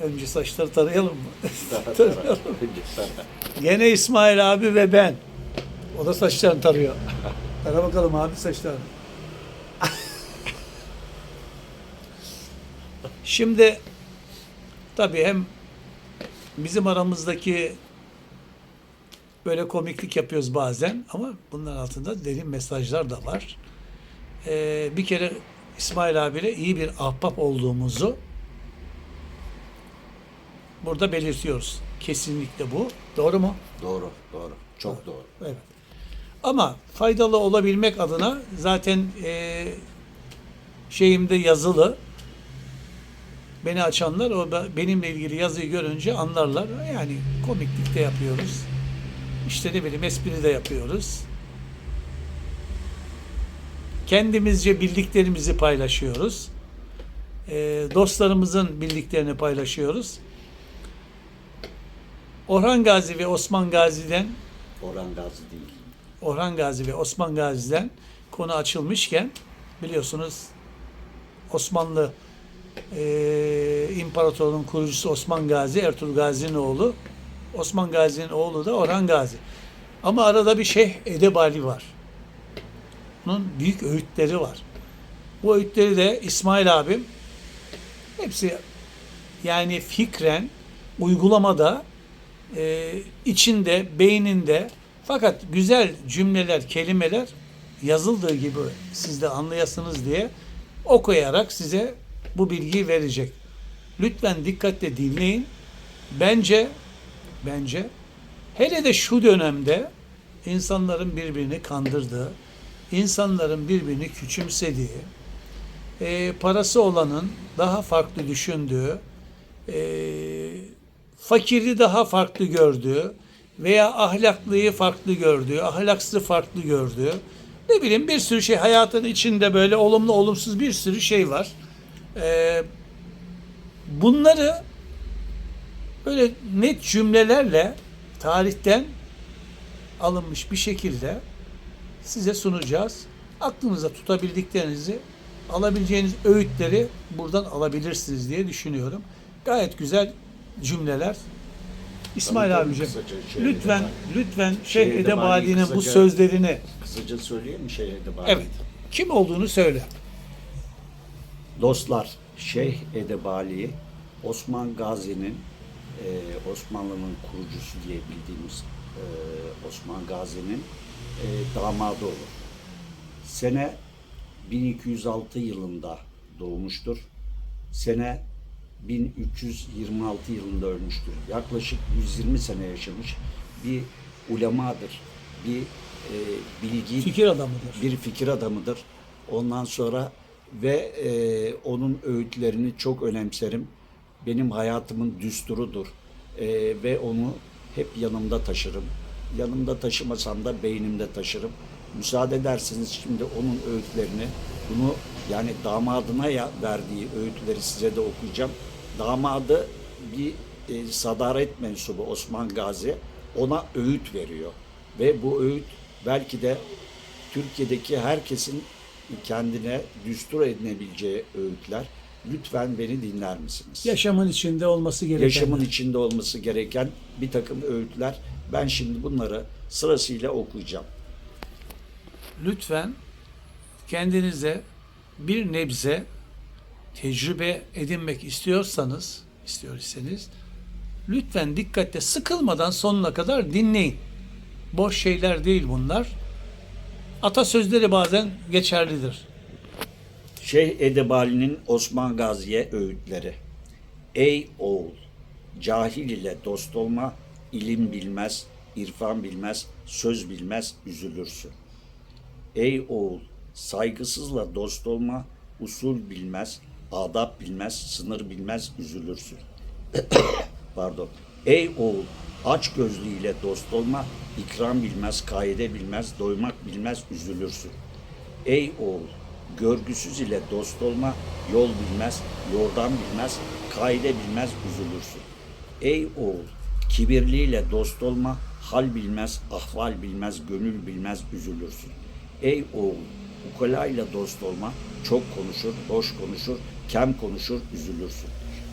Önce saçları tarayalım mı? Tara, Tarayalım. tara. Tara. Gene İsmail abi ve ben. O da saçlarını tarıyor. Tara bakalım abi saçlarını. Şimdi tabii hem bizim aramızdaki böyle komiklik yapıyoruz bazen ama bunların altında derin mesajlar da var. Ee, bir kere İsmail abiyle iyi bir ahbap olduğumuzu burada belirtiyoruz. Kesinlikle bu. Doğru mu? Doğru, doğru. Çok doğru. Evet. Ama faydalı olabilmek adına zaten e, şeyimde yazılı. Beni açanlar o be- benimle ilgili yazıyı görünce anlarlar. Yani komiklik de yapıyoruz. İşte ne bileyim espri de yapıyoruz. Kendimizce bildiklerimizi paylaşıyoruz. E, dostlarımızın bildiklerini paylaşıyoruz. Orhan Gazi ve Osman Gazi'den Orhan Gazi değil. Orhan Gazi ve Osman Gazi'den konu açılmışken biliyorsunuz Osmanlı eee İmparatorluğun kurucusu Osman Gazi, Ertuğrul Gazi'nin oğlu. Osman Gazi'nin oğlu da Orhan Gazi. Ama arada bir Şeyh Edebali var. Bunun büyük öğütleri var. Bu öğütleri de İsmail abim hepsi yani fikren uygulamada e, içinde, beyninde fakat güzel cümleler, kelimeler yazıldığı gibi siz de anlayasınız diye okuyarak size bu bilgiyi verecek. Lütfen dikkatle dinleyin. Bence bence hele de şu dönemde insanların birbirini kandırdığı, insanların birbirini küçümsediği, e, parası olanın daha farklı düşündüğü, e, fakiri daha farklı gördüğü veya ahlaklıyı farklı gördüğü, ahlaksızı farklı gördüğü, ne bileyim bir sürü şey hayatın içinde böyle olumlu olumsuz bir sürü şey var. E, bunları böyle net cümlelerle tarihten alınmış bir şekilde size sunacağız. Aklınıza tutabildiklerinizi, alabileceğiniz öğütleri buradan alabilirsiniz diye düşünüyorum. Gayet güzel cümleler. İsmail Tabii, abicim, şey lütfen lütfen Şey Şeyh edebali Edebali'nin bu sözlerini Kısaca söyleyeyim mi şey Edebali? evet kim olduğunu söyle. Dostlar, Şeyh Edebali, Osman Gazi'nin, e, Osmanlı'nın kurucusu diye bildiğimiz e, Osman Gazi'nin e, damadı olur. Sene 1206 yılında doğmuştur. Sene 1326 yılında ölmüştür. Yaklaşık 120 sene yaşamış bir ulemadır. Bir e, bilgi Fikir adamıdır. bir fikir adamıdır. Ondan sonra ve e, onun öğütlerini çok önemserim. Benim hayatımın düsturudur. E, ve onu hep yanımda taşırım. Yanımda taşımasam da beynimde taşırım. Müsaade ederseniz şimdi onun öğütlerini, bunu yani damadına ya verdiği öğütleri size de okuyacağım. Damadı bir e, sadaret mensubu Osman Gazi ona öğüt veriyor. Ve bu öğüt belki de Türkiye'deki herkesin kendine düstur edinebileceği öğütler. Lütfen beni dinler misiniz? Yaşamın içinde olması gereken. Yaşamın içinde olması gereken bir takım öğütler. Ben şimdi bunları sırasıyla okuyacağım. lütfen kendinize bir nebze tecrübe edinmek istiyorsanız, istiyor lütfen dikkatle sıkılmadan sonuna kadar dinleyin. Boş şeyler değil bunlar. Atasözleri bazen geçerlidir. Şeyh Edebali'nin Osman Gazi'ye öğütleri. Ey oğul, cahil ile dost olma, ilim bilmez, irfan bilmez, söz bilmez, üzülürsün. Ey oğul, saygısızla dost olma, usul bilmez, adap bilmez, sınır bilmez, üzülürsün. Pardon. Ey oğul, aç gözlüyle dost olma, ikram bilmez, kaide bilmez, doymak bilmez, üzülürsün. Ey oğul, görgüsüz ile dost olma, yol bilmez, yordam bilmez, kaide bilmez, üzülürsün. Ey oğul, kibirliyle dost olma, hal bilmez, ahval bilmez, gönül bilmez, üzülürsün. Ey oğul, ukalayla dost olma, çok konuşur, boş konuşur, kem konuşur, üzülürsün.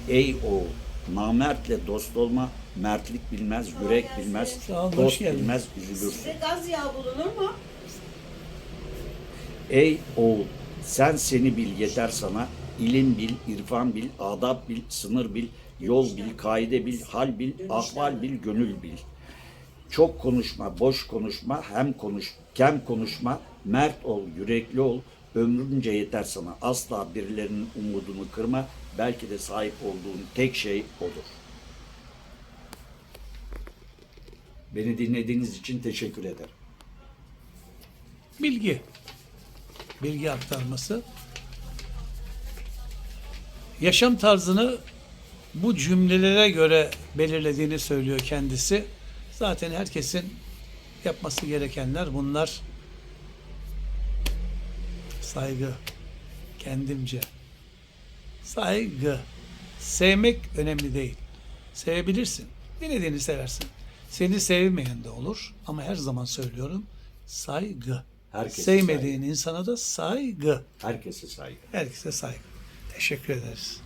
Ey oğul, Namertle dost olma, mertlik bilmez, yürek bilmez, Sağ olun, hoş dost geldin. bilmez, üzülürsün. Size gaz yağı bulunur mu? Ey oğul, sen seni bil yeter sana, ilim bil, irfan bil, adab bil, sınır bil, yol bil, kaide bil, hal bil, ahval bil, gönül bil. Çok konuşma, boş konuşma, hem konuş, kem konuşma, mert ol, yürekli ol, ömrünce yeter sana. Asla birilerinin umudunu kırma, belki de sahip olduğun tek şey odur. Beni dinlediğiniz için teşekkür ederim. Bilgi. Bilgi aktarması. Yaşam tarzını bu cümlelere göre belirlediğini söylüyor kendisi. Zaten herkesin yapması gerekenler bunlar. Saygı. Kendimce. Saygı. Sevmek önemli değil. Sevebilirsin. Dilediğini seversin. Seni sevmeyen de olur. Ama her zaman söylüyorum saygı. Herkese Sevmediğin insana da saygı. Herkese saygı. Herkese saygı. Teşekkür ederiz.